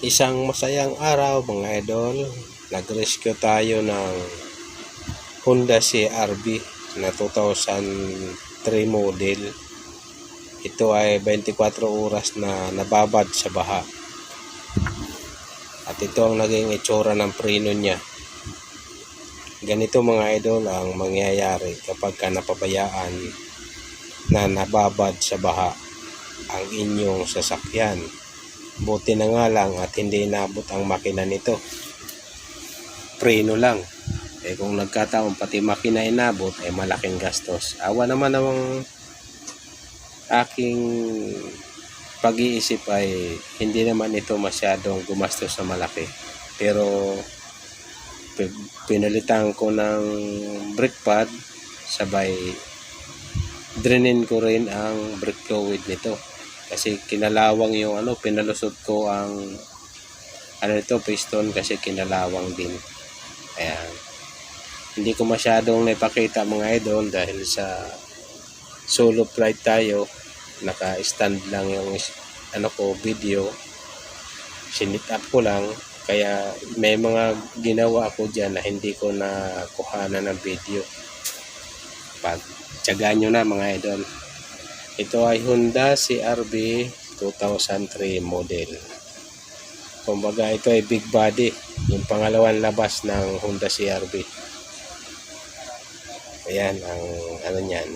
Isang masayang araw mga idol. Nag-rescue tayo ng Honda CRV na 2003 model. Ito ay 24 oras na nababad sa baha. At ito ang naging itsura ng preno niya. Ganito mga idol ang mangyayari kapag ka napabayaan na nababad sa baha ang inyong sasakyan. Buti na nga lang at hindi inabot ang makina nito. Preno lang. Eh kung nagkataon pati makina inabot ay malaking gastos. Awa naman namang aking pag-iisip ay hindi naman ito masyadong gumastos sa malaki. Pero pi- pinalitan ko ng brake pad sabay drenin ko rin ang brake fluid nito kasi kinalawang yung ano pinalusot ko ang ano ito piston kasi kinalawang din. Ayan. Hindi ko masyadong naipakita mga idol dahil sa solo flight tayo naka stand lang yung ano ko video. Sinit up ko lang. Kaya may mga ginawa ako dyan na hindi ko na kuhanan ng video. Pag tsagaan nyo na mga idol ito ay Honda CRV 2003 model. Kumbaga ito ay big body, yung pangalawang labas ng Honda CRV. Ayan ang ano niyan,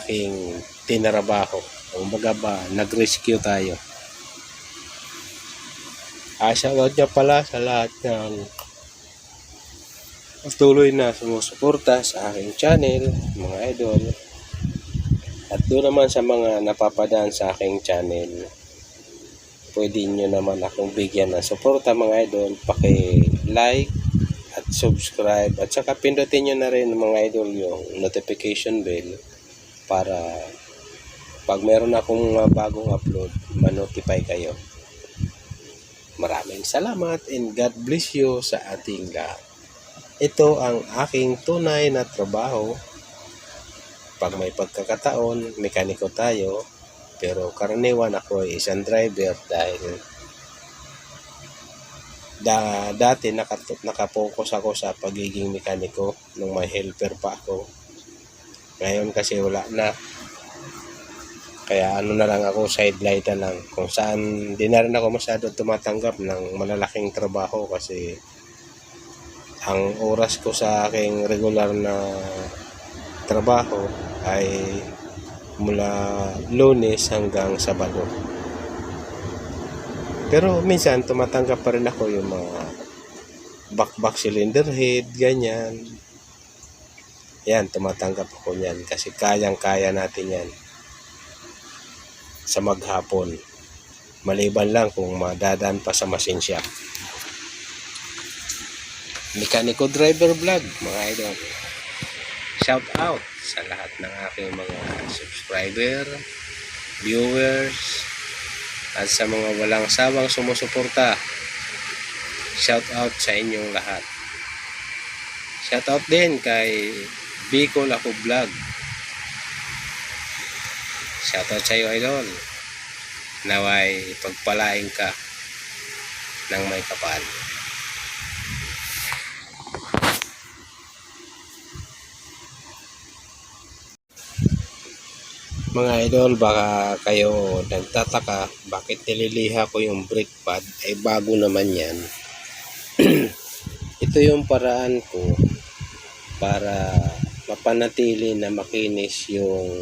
aking tinarabaho. Kumbaga ba, nag-rescue tayo. Ah, shoutout pala sa lahat ng tuloy na sumusuporta sa aking channel, mga idol. At doon naman sa mga napapadaan sa aking channel, pwede nyo naman akong bigyan ng suporta mga idol. Paki-like at subscribe. At saka pindutin nyo na rin mga idol yung notification bell para pag meron akong bagong upload, manotify kayo. Maraming salamat and God bless you sa ating lahat. Ito ang aking tunay na trabaho pag may pagkakataon, mekaniko tayo, pero karaniwan ako ay isang driver dahil da, dati nakat, nakapokus ako sa pagiging mekaniko nung may helper pa ako. Ngayon kasi wala na. Kaya ano na lang ako, sideline na lang. Kung saan, di na rin ako masyado tumatanggap ng malalaking trabaho kasi ang oras ko sa aking regular na trabaho ay mula lunes hanggang sabado. Pero minsan tumatanggap pa rin ako yung mga back-back cylinder head, ganyan. Yan, tumatanggap ako niyan kasi kayang-kaya natin yan sa maghapon. Maliban lang kung madadaan pa sa machine shop. Mekaniko driver vlog, mga idol shout out sa lahat ng aking mga subscriber, viewers, at sa mga walang sawang sumusuporta. Shout out sa inyong lahat. Shout out din kay Bicol Ako Vlog. Shout out sa iyo, idol. Naway pagpalain ka ng may kapal. Mga idol, baka kayo nagtataka bakit nililiha ko yung brake pad ay bago naman yan. Ito yung paraan ko para mapanatili na makinis yung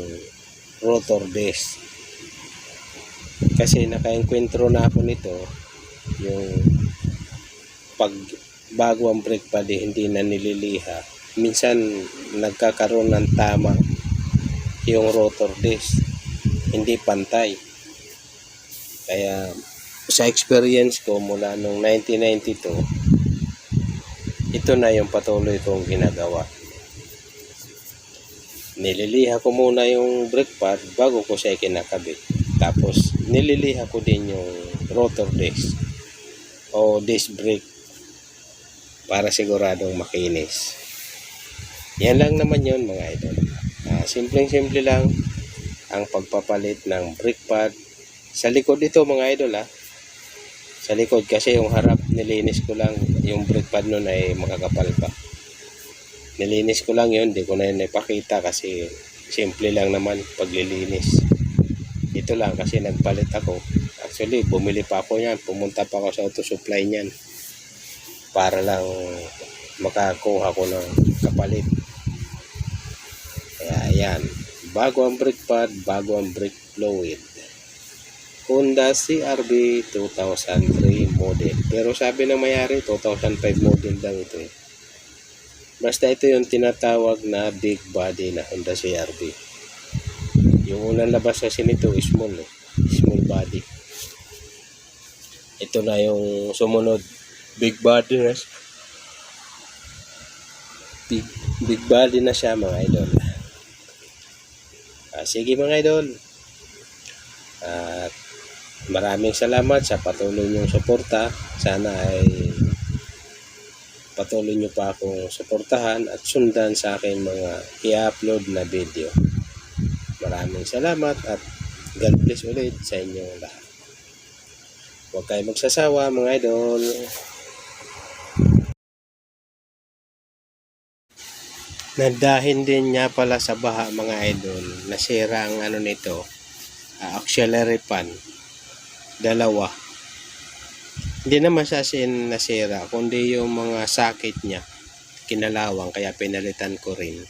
rotor disc. Kasi nakaengkwentro na ako nito yung pag bago ang brake pad eh, hindi na nililiha. Minsan nagkakaroon ng tama yung rotor disc. Hindi pantay. Kaya sa experience ko mula nung 1992 ito na yung patuloy kong ginagawa. Nililiha ko muna yung brake pad bago ko siya kinakabit tapos nililiha ko din yung rotor disc o disc brake para siguradong makinis. Yan lang naman yun mga idol simpleng-simple lang ang pagpapalit ng brake pad. Sa likod ito mga idol ha. Sa likod kasi yung harap nilinis ko lang. Yung brake pad nun ay makakapal pa. Nilinis ko lang yun. Di ko na yun ipakita kasi simple lang naman paglilinis. Ito lang kasi nagpalit ako. Actually, bumili pa ako niyan. Pumunta pa ako sa auto supply niyan. Para lang makakuha ko ng kapalit. Ayan. Bago ang brake pad, bago ang brake fluid. Honda CRV 2003 model. Pero sabi ng mayari, 2005 model daw ito eh. Basta ito yung tinatawag na big body na Honda CRV. Yung unang labas kasi nito, small eh. Small body. Ito na yung sumunod. Big body na. Big, big body na siya mga idol. Sige mga idol. At maraming salamat sa patuloy niyong suporta. Sana ay patuloy niyo pa akong suportahan at sundan sa aking mga i-upload na video. Maraming salamat at God bless ulit sa inyong lahat. Huwag kayo magsasawa mga idol. Nadahin din niya pala sa baha mga idol. Nasira ang ano nito. ah, auxiliary pan. Dalawa. Hindi naman siya sin nasira, kundi yung mga sakit niya kinalawang kaya pinalitan ko rin.